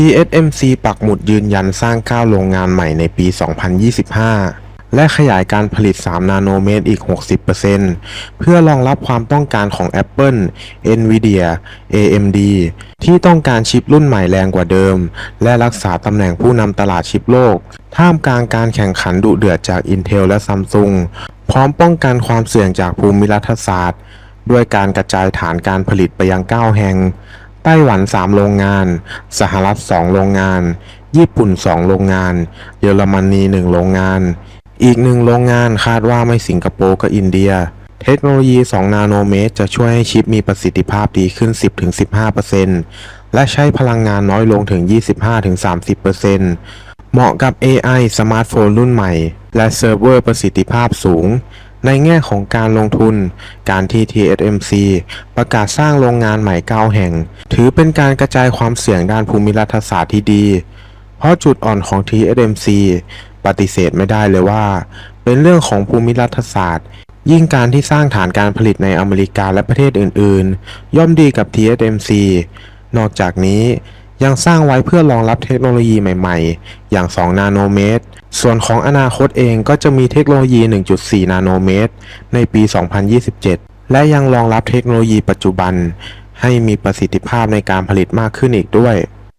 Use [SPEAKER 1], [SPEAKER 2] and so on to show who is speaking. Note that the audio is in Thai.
[SPEAKER 1] TSMC ปักหมุดยืนยันสร้าง 9 โรงงานใหม่ในปี 2025 และขยายการผลิต 3 นาโนเมตรอีก 60%เพื่อรองรับความต้องการของ Apple, Nvidia, AMD ที่ต้องการชิปรุ่นใหม่แรงกว่าเดิม และรักษาตำแหน่งผู้นำตลาดชิปโลก ท่ามกลางการแข่งขันดุเดือดจาก Intel และ Samsung พร้อมป้องกันความเสี่ยงจากภูมิรัฐศาสตร์ ด้วยการกระจายฐานการผลิตไปยัง 9 แห่ง ต้หวัน 3 โรงงาน สหรัฐ 2 โรงงาน ญี่ปุ่น 2 โรงงาน เยอรมนี 1 โรงงาน อีกหนึ่งโรงงานคาดว่าไม่สิงคโปร์กับอินเดีย เทคโนโลยี 2 นาโนเมตร จะช่วยให้ชิปมีประสิทธิภาพดีขึ้น 10-15%และใช้พลังงานน้อยลงถึง 25-30%เหมาะกับ AI สมาร์ทโฟนรุ่นใหม่ และเซิร์ฟเวอร์ประสิทธิภาพสูง ในแง่ของการลงทุน การที่ TSMC ประกาศสร้างโรงงานใหม่ 9 แห่ง ถือเป็นการกระจายความเสี่ยงด้านภูมิรัฐศาสตร์ที่ดี เพราะจุดอ่อนของ TSMC ปฏิเสธไม่ได้เลยว่า เป็นเรื่องของภูมิรัฐศาสตร์ ยิ่งการที่สร้างฐานการผลิตในอเมริกาและประเทศอื่น ๆ ย่อมดีกับ TSMC นอกจากนี้ ยังสร้างไว้เพื่อรองรับเทคโนโลยีใหม่ๆ อย่าง 2 นาโนเมตร ส่วนของอนาคตเองก็จะมีเทคโนโลยี 1.4 นาโนเมตร ในปี 2027 และยังรองรับเทคโนโลยีปัจจุบัน ให้มีประสิทธิภาพในการผลิตมากขึ้นอีกด้วย